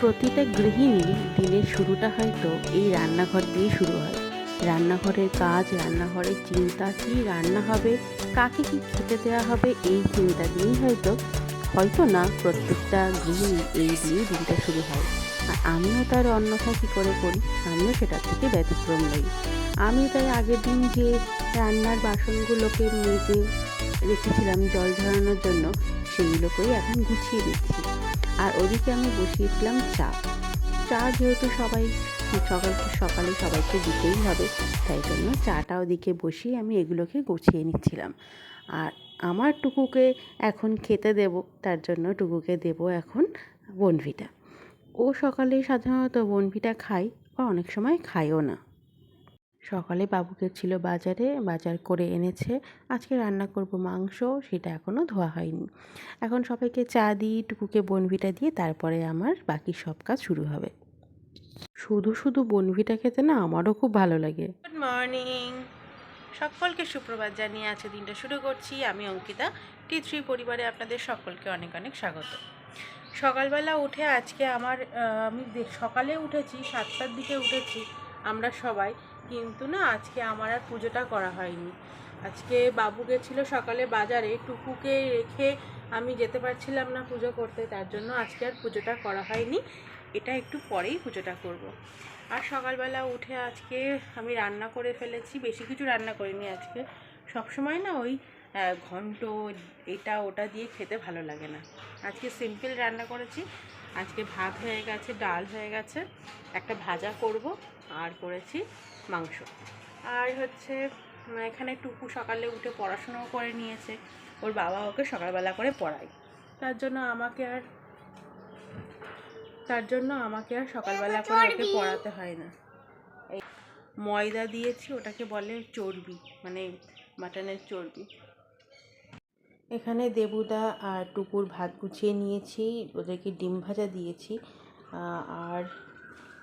প্রতিটা গৃহিণীর দিনের শুরুটা হয়তো এই রান্নাঘর দিয়ে শুরু হয়। রান্নাঘরের কাজ, রান্নাঘরের চিন্তা, কী রান্না হবে, কাকে কি খেতে দেওয়া হবে, এই চিন্তা দিয়েই হয়তো হয়তো না প্রত্যেকটা গৃহিণী এই দিয়ে দিনটা শুরু হয়। আর আমিও তার অন্যথা কী করে করি, আমিও সেটা থেকে ব্যতিক্রম নই। আমি তাই আগের দিন যে রান্নার বাসনগুলোকে মেজে রেখেছিলাম জল ঝরানোর জন্য সেইগুলোকেই এখন গুছিয়ে দিচ্ছি। আর ওদিকে আমি বসিয়েছিলাম চা। চা যেহেতু সবাই, সকাল, সকালে সবাইকে দিতেই হবে, তাই জন্য চাটা ওদিকে বসিয়ে আমি এগুলোকে গুছিয়ে নিচ্ছিলাম। আর আমার টুকুকে এখন খেতে দেব, তার জন্য টুকুকে দেব এখন বনভিটা। ও সকালে সাধারণত বনভিটা খায় বা অনেক সময় খায়ও না। সকালে বাবুকে ছিল বাজারে, বাজার করে এনেছে। আজকে রান্না করব মাংস, সেটা এখনও ধোয়া হয়নি। এখন সবাইকে চা দিই, টুকুকে বনভিটা দিয়ে তারপরে আমার বাকি সব কাজ শুরু হবে। শুধু শুধু বনভিটা খেতে না, আমারও খুব ভালো লাগে। গুড মর্নিং সকলকে সুপ্রভাত জানিয়ে আছে দিনটা শুরু করছি। আমি অঙ্কিতা, টি থ্রি পরিবারে আপনাদের সকলকে অনেক অনেক স্বাগত। সকালবেলা উঠে আজকে আমার আমি সকালে উঠেছি, সাতটার দিকে উঠেছি, আমরা সবাই। কিন্তু না আজকে আমার আর পুজোটা করা হয়নি। আজকে বাবু গেছিল সকালে বাজারে, টুকুকে রেখে আমি যেতে পারছিলাম না পুজো করতে, তার জন্য আজকে আর পুজোটা করা হয়নি। এটা একটু পরেই পুজোটা করব। আর সকালবেলা উঠে আজকে আমি রান্না করে ফেলেছি, বেশি কিছু রান্না করিনি আজকে। সবসময় না ওই ঘন্ট, এটা, ওটা দিয়ে খেতে ভালো লাগে না। আজকে সিম্পল রান্না করেছি। আজকে ভাত হয়ে গেছে, ডাল হয়ে গেছে, একটা ভাজা করব, আর করেছি মাংস। আর হচ্ছে এখানে টুকু সকালে উঠে পড়াশোনাও করে নিয়েছে। ওর বাবা ওকে সকালবেলা করে পড়ায়। তার জন্য আমাকে আর, তার জন্য আমাকে আর সকালবেলা করে ওকে পড়াতে হয় না। ময়দা দিয়েছি, ওটাকে বলে চর্বি মানে মাটনের চর্বি। এখানে দেবুদা আর টুকুর ভাত গুছিয়ে নিয়েছি, ওদেরকে ডিম ভাজা দিয়েছি আর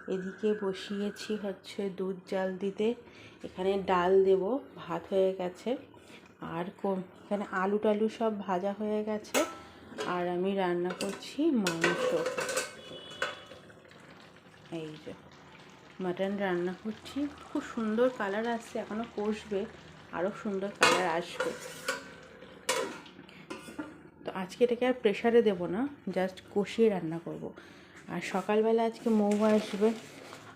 এদিকে বসিয়েছি হচ্ছে দুধ জাল দিতে। এখানে ডাল দেব, ভাত হয়ে গেছে। আর এখানে আলু টালু সব ভাজা হয়ে গেছে। আর আমি রান্না করছি মাংস। এই যে, মাটন রান্না করছি। খুব সুন্দর কালার আসছে এখনও কষবে আরও সুন্দর কালার আসবে। তো আজকে এটাকে আর প্রেশারে দেবো না জাস্ট কষিয়ে রান্না করব। আর সকালবেলা আজকে মৌ আসবে।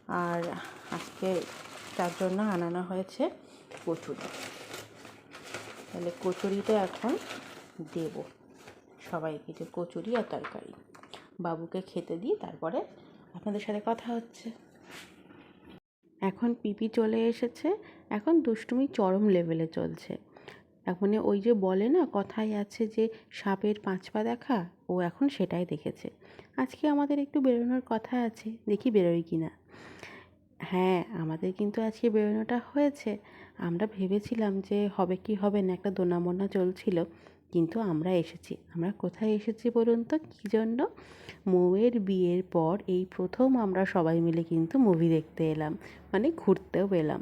আর আজকে তার জন্য আনানো হয়েছে কচুরি। তাহলে কচুরিটা এখন দেব সবাইকে যে কচুরি আর তরকারি। বাবুকে খেতে দিই তারপরে আপনাদের সাথে কথা হচ্ছে। এখন পিপি চলে এসেছে। এখন দুষ্টুমি চরম লেভেলে চলছে। এখন ওই যে বলে না কথাই আছে যে সাপের পাঁচ পা দেখা? ও এখন সেটাই দেখেছে। আজকে আমাদের একটু বেরোনোর কথা আছে, দেখি বেরোয় কি না। হ্যাঁ আমাদের কিন্তু আজকে বেরোনোটা হয়েছে। আমরা ভেবেছিলাম যে হবে কি হবে না, একটা দোনামোনা চলছিল, কিন্তু আমরা এসেছি। আমরা কোথায় এসেছি বলুন তো? কী জন্য? মৌয়ের বিয়ের পর এই প্রথম আমরা সবাই মিলে কিন্তু মুভি দেখতে এলাম মানে ঘুরতেও এলাম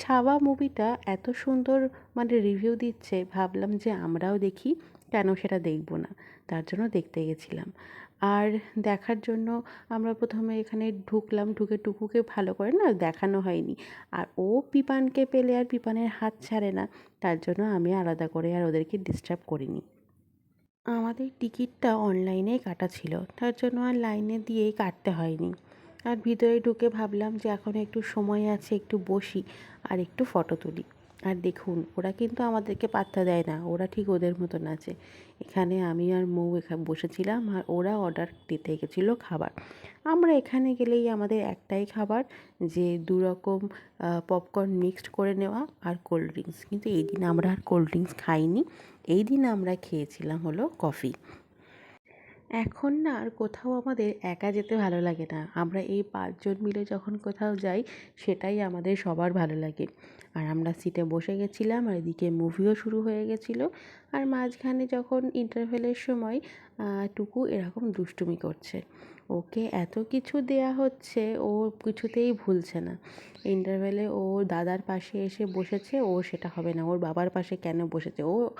ছাওয়া মুভিটা এত সুন্দর মানে রিভিউ দিচ্ছে, ভাবলাম যে আমরাও দেখি, কেন সেটা দেখব না? তার জন্য দেখতে গেছিলাম। আর দেখার জন্য আমরা প্রথমে এখানে ঢুকলাম, ঢুকে টুকুকে ভালো করে না দেখানো হয়নি। আর ও পিপানকে পেলে আর পিপানের হাত ছাড়ে না, তার জন্য আমি আলাদা করে আর ওদেরকে ডিস্টার্ব করিনি। আমাদের টিকিটটা অনলাইনেই কাটা ছিল, তার জন্য আর লাইনে দিয়েই কাটতে হয়নি। আর ভিতরে ঢুকে ভাবলাম যে এখন একটু সময় আছে, একটু বসি আর একটু ফটো তুলি। আর দেখুন, ওরা কিন্তু আমাদেরকে পাত্তা দেয় না, ওরা ঠিক ওদের মতন আছে। এখানে আমি আর মৌ এখানে বসেছিলাম আর ওরা অর্ডার দিতে গেছিল খাবার। আমরা এখানে গেলেই আমাদের একটাই খাবার যে দু রকম পপকর্ন মিক্সড করে নেওয়া আর কোল্ড ড্রিঙ্কস কিন্তু এই দিন আমরা আর কোল্ড ড্রিঙ্কস খাইনি। এই দিন আমরা খেয়েছিলাম হলো কফি এখন না আর কোথাও আমাদের একা যেতে ভালো লাগে না। আমরা এই পাঁচজন মিলে যখন কোথাও যাই, সেটাই আমাদের সবার ভালো লাগে। আর আমরা সিটে বসে গেছিলাম, আর এদিকে মুভিও শুরু হয়ে গেছিল। আর মাঝখানে যখন ইন্টারভেলের সময় টুকু এরকম দুষ্টুমি করছে। ওকে এত কিছু দেয়া হচ্ছে, ও কিছুতেই ভুলছে না। ইন্টারভেলে ও দাদার পাশে এসে বসেছে, ও সেটা হবে না। ওর বাবার পাশে কেন বসেছে? ও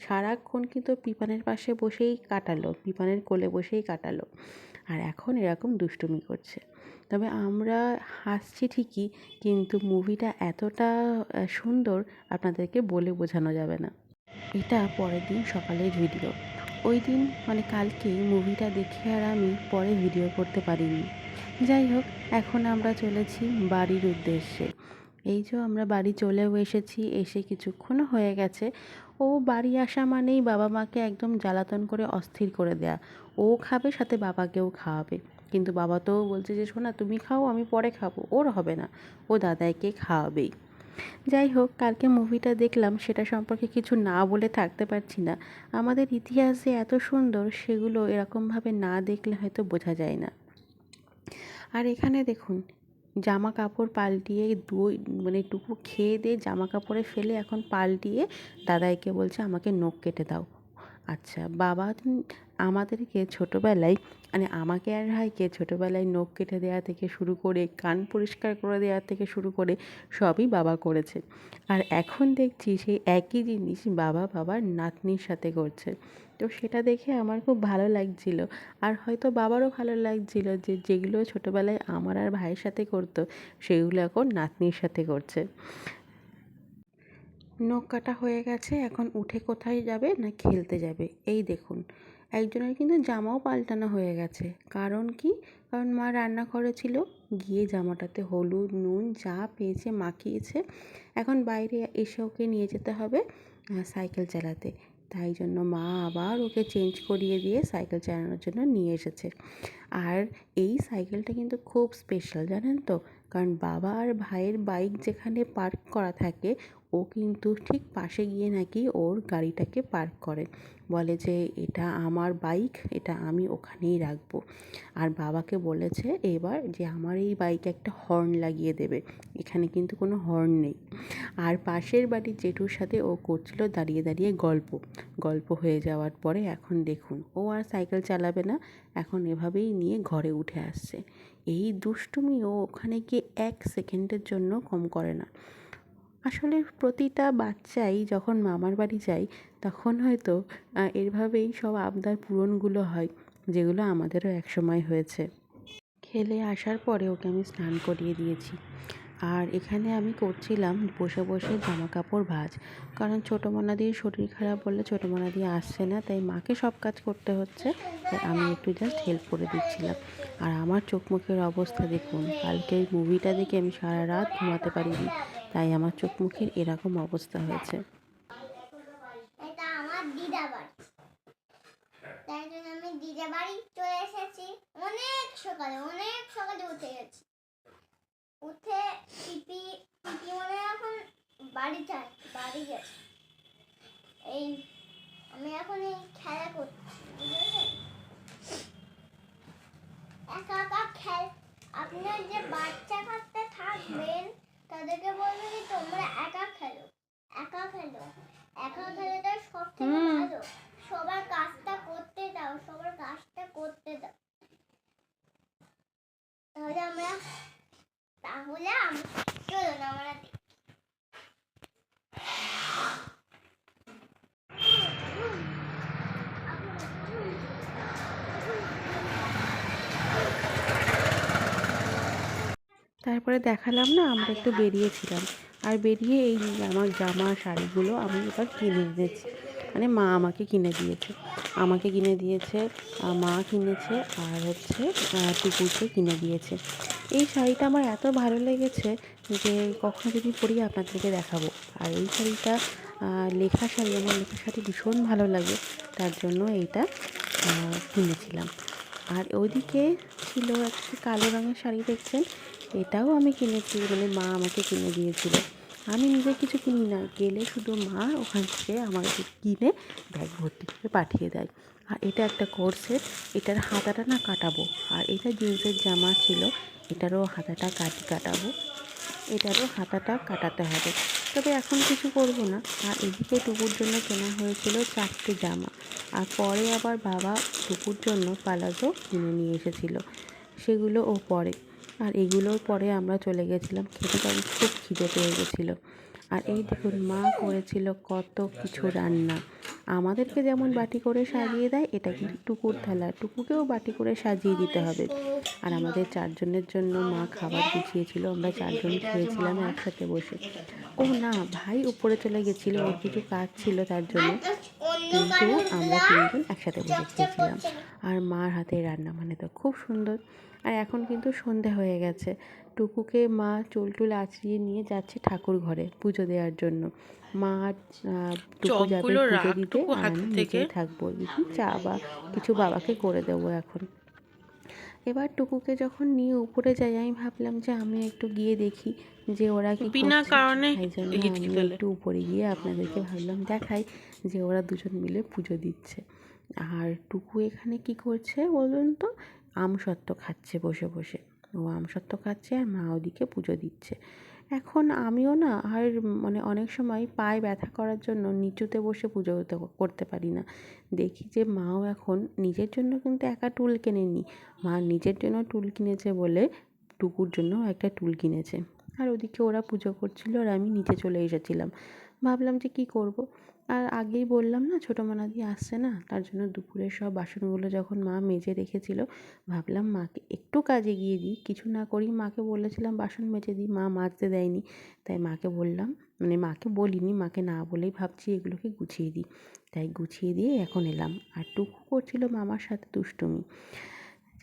সারাক্ষণ কিন্তু পিপানের পাশে বসেই কাটালো, পিপানের কোলে বসেই কাটালো। আর এখন এরকম দুষ্টুমি করছে। তবে আমরা হাসছি ঠিকই, কিন্তু মুভিটা এতটা সুন্দর আপনাদেরকে বলে বোঝানো যাবে না। এটা পরের দিন সকালের ভিডিও। ওই দিন মানে কালকে মুভিটা দেখে আর আমি পরে ভিডিও করতে পারিনি। যাই হোক, এখন আমরা চলেছি বাড়ির উদ্দেশ্যে। এই যে আমরা বাড়ি চলেও এসেছি, এসে কিছুক্ষণ হয়ে গেছে। ও বাড়ি আসা মানেই বাবা মাকে একদম জ্বালাতন করে অস্থির করে দেয়া। ও খাবে, সাথে বাবাকেও খাওয়াবে। কিন্তু বাবা তো বলছে যে শোনা তুমি খাও, আমি পরে খাব। ওর হবে না। ও দাদাইকে খাওয়াবেই। যাই হোক, কালকে মুভিটা দেখলাম, সেটা সম্পর্কে কিছু না বলে থাকতে পারছি না। আমাদের ইতিহাস যে এত সুন্দর, সেগুলো এরকমভাবে না দেখলে হয়তো বোঝা যায় না। আর এখানে দেখুন জামা কাপড় পাল্টিয়ে দুই মানে টুকু খেয়ে দিয়ে জামা কাপড়ে ফেলে এখন পাল্টিয়ে দাদাইকে বলছে, আমাকে নখ কেটে দাও। আচ্ছা বাবা আমাদেরকে ছোটোবেলায় মানে আমাকে আর ভাইকে ছোটোবেলায় নখ কেটে দেওয়া থেকে শুরু করে, কান পরিষ্কার করে দেওয়া থেকে শুরু করে সবই বাবা করেছে। আর এখন দেখছি সেই একই জিনিস বাবা বাবার নাতনির সাথে করছে। তো সেটা দেখে আমার খুব ভালো লাগছিল। আর হয়তো বাবারও ভালো লাগছিল যে যেগুলো ছোটোবেলায় আমার আর ভাইয়ের সাথে করতো, সেগুলো এখন নাতনির সাথে করছে। নখ কাটা হয়ে গেছে, এখন উঠে কোথায় যাবে না খেলতে যাবে? এই দেখুন, একজনের কিন্তু জামাও পাল্টানো হয়ে গেছে। কারণ কি? কারণ মা রান্নাঘরে ছিল গিয়ে জামাটাতে হলুদ, নুন যা পেয়েছে, মাখিয়েছে। এখন বাইরে এসে ওকে নিয়ে যেতে হবে সাইকেল চালাতে। তাই জন্য মা আবার ওকে চেঞ্জ করিয়ে দিয়ে সাইকেল চালানোর জন্য নিয়ে এসেছে। আর এই সাইকেলটা কিন্তু খুব স্পেশাল জানেন তো? কারণ বাবা আর ভাইয়ের বাইক যেখানে পার্ক করা থাকে ও কিন্তু ঠিক পাশে গিয়ে নাকি ওর গাড়িটাকে পার্ক করে। বলে যে, এটা আমার বাইক, এটা আমি ওখানেই রাখব। আর বাবাকে বলেছে এবার যে, আমার এই বাইকে একটা হর্ন লাগিয়ে দেবে। এখানে কিন্তু কোনো হর্ন নেই। আর পাশের বাড়ির জেঠুর সাথে ও করছিল দাঁড়িয়ে দাঁড়িয়ে গল্প। গল্প হয়ে যাওয়ার পরে এখন দেখুন, ও আর সাইকেল চালাবে না, এখন এভাবেই নিয়ে ঘরে উঠে আসছে। এই দুষ্টুমি ও ওখানে গিয়ে এক সেকেন্ডের জন্য কম করে না। আসলে প্রতিটা বাচ্চাই যখন মামার বাড়ি যায়, তখন হয়তো এভাবেই সব আবদার পূরণগুলো হয়, যেগুলো আমাদেরও একসময় হয়েছে। খেলে আসার পরে ওকে আমি স্নান করিয়ে দিয়েছি। আর এখানে আমি করছিলাম বসে বসে জামা কাপড় ভাঁজ। কারণ ছোটো মোনাদির শরীর খারাপ বললে ছোটো মোনাদি আসছে না, তাই মাকে সব কাজ করতে হচ্ছে। তাই আমি একটু জাস্ট হেল্প করে দিচ্ছিলাম। আর আমার চোখ মুখের অবস্থা দেখুন কালকে এই মুভিটা দেখে আমি সারা রাত ঘুমাতে পারিনি। তাই আমার চোখ মুখের এরকম অবস্থা হয়েছে। এটা আমার বাড়ি। তাই জন্য আমি বাড়ি চলে এসেছি। অনেক সকালে অনেক সকালে উঠে উঠে মনে এখন বাড়ি গেছে। এই আমি এখন এই খেলা করছি বুঝেছেন একা একা খেল আপনার যে বাচ্চা কাচ্চা থাকবেন তাদেরকে বলবেন কি তোমরা একা খেলো খেলো। একা খেলাটা সব থেকে ভালো। সবার কাজটা করতে দাও সবার কাজটা করতে দাও। তাহলে আমরা তাহলে চলো চলুন আমরা তারপরে দেখালাম না, আমরা একটু বেরিয়েছিলাম। আর বেরিয়ে এই আমার জামা শাড়িগুলো আমি এবার কিনে এনেছি। মানে মা আমাকে কিনে দিয়েছে। আমাকে কিনে দিয়েছে মা কিনেছে আর হচ্ছে টুকুরকে কিনে দিয়েছে। এই শাড়িটা আমার এত ভালো লেগেছে যে কখনো যদি পরি আপনাদেরকে দেখাবো। আর এই শাড়িটা লেখা শাড়ি, আমার লেখা শাড়ি ভীষণ ভালো লাগে। তার জন্য এইটা কিনেছিলাম। আর ওইদিকে ছিল একটা কালো রঙের শাড়ি, দেখছেন? এটাও আমি কিনেছি মানে মা আমাকে কিনে দিয়েছিল। আমি নিজে কিছু কিনি না, গেলে শুধু মা ওখান থেকে আমাকে কিনে ব্যাগ ভর্তি করে পাঠিয়ে দেয়। আর এটা একটা কোর্সের এটার হাতাটা না কাটাবো। আর এটা জিন্সের জামা ছিল, এটারও হাতাটা কাটি কাটাবো। এটারও হাতাটা কাটাতে হবে। তবে এখন কিছু করব না। আর এদিকে টুকুর জন্য কেনা হয়েছিল চারটে জামা। আর পরে আবার বাবা টুকুর জন্য পালাজো কিনে নিয়ে এসেছিল। সেগুলো ও পরে। আর এগুলোর পরে আমরা চলে গেছিলাম খেতে কারণ খুব খিদে পেয়ে গেছিল। আর এই দেখুন, মা করেছিল কত কিছু রান্না। আমাদেরকে যেমন বাটি করে সাজিয়ে দেয়, এটা কিন্তু টুকুর থালা। টুকুকেও বাটি করে সাজিয়ে দিতে হবে। আর আমাদের চারজনের জন্য মা খাবার গুছিয়েছিল, আমরা চারজন খেয়েছিলাম একসাথে বসে। ও না, ভাই উপরে চলে গেছিল, ওর কিছু কাজ ছিল তার জন্য। কিন্তু আমরা তিনজন একসাথে বসে খেয়েছিলাম। আর মার হাতের রান্না মানে তো খুব সুন্দর। আর এখন কিন্তু সন্ধে হয়ে গেছে। টুকুকে মা চুল টুল আঁচড়িয়ে নিয়ে যাচ্ছে ঠাকুর ঘরে পুজো দেওয়ার জন্য। মা টুকু যাবে পুজো দিতে আর আমি। থাকব। চা বা কিছু বাবাকে করে দেবো এখন। এবার টুকুকে যখন নিয়ে উপরে যাই আমি ভাবলাম যে আমি একটু গিয়ে দেখি যে ওরা কি বিনা কারণে। একটু উপরে গিয়ে আপনাদেরকে ভাবলাম দেখাই যে ওরা দুজন মিলে পুজো দিচ্ছে। আর টুকু এখানে কি করছে বলুন তো? আমসত্ত্ব খাচ্ছে বসে বসে। ও আমসত্ত্ব খাচ্ছে আর মা ওদিকে পুজো দিচ্ছে। এখন আমিও না আর মানে অনেক সময় পায়ে ব্যথা করার জন্য নিচুতে বসে পুজো করতে পারি না। দেখি যে মাও এখন নিজের জন্য কিন্তু একা টুল কেনেনি। মা নিজের জন্য টুল কিনেছে বলে টুকুর জন্য একটা টুল কিনেছে। আর ওদিকে ওরা পুজো করছিল আর আমি নিচে চলে এসেছিলাম। ভাবলাম যে কি করব। আর আগেই বললাম না, ছোটো মানাদি আসছে না, তার জন্য দুপুরের সব বাসনগুলো যখন মা মেজে রেখেছিল, ভাবলাম মাকে একটু কাজে গিয়ে দিই, কিছু না করি মাকে বলেছিলাম বাসন মেজে দিই, মা মাজতে দেয়নি। তাই মাকে বললাম মানে মাকে বলিনি, মাকে না বলেই ভাবছি এগুলোকে গুছিয়ে দিই। তাই গুছিয়ে দিয়ে এখন এলাম। আর টুকু করছিল মামার সাথে দুষ্টুমি।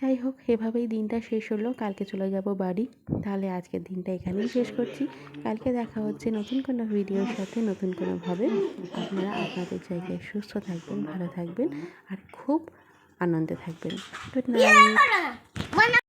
যাই হোক, এভাবেই দিনটা শেষ হলো। কালকে চলে যাব বাড়ি। তাহলে আজকের দিনটা এখানেই শেষ করছি। কালকে দেখা হচ্ছে নতুন কোনো ভিডিওর সাথে, নতুন কোনোভাবে আপনারা আপনাদের জায়গায় সুস্থ থাকবেন, ভালো থাকবেন আর খুব আনন্দে থাকবেন। Good night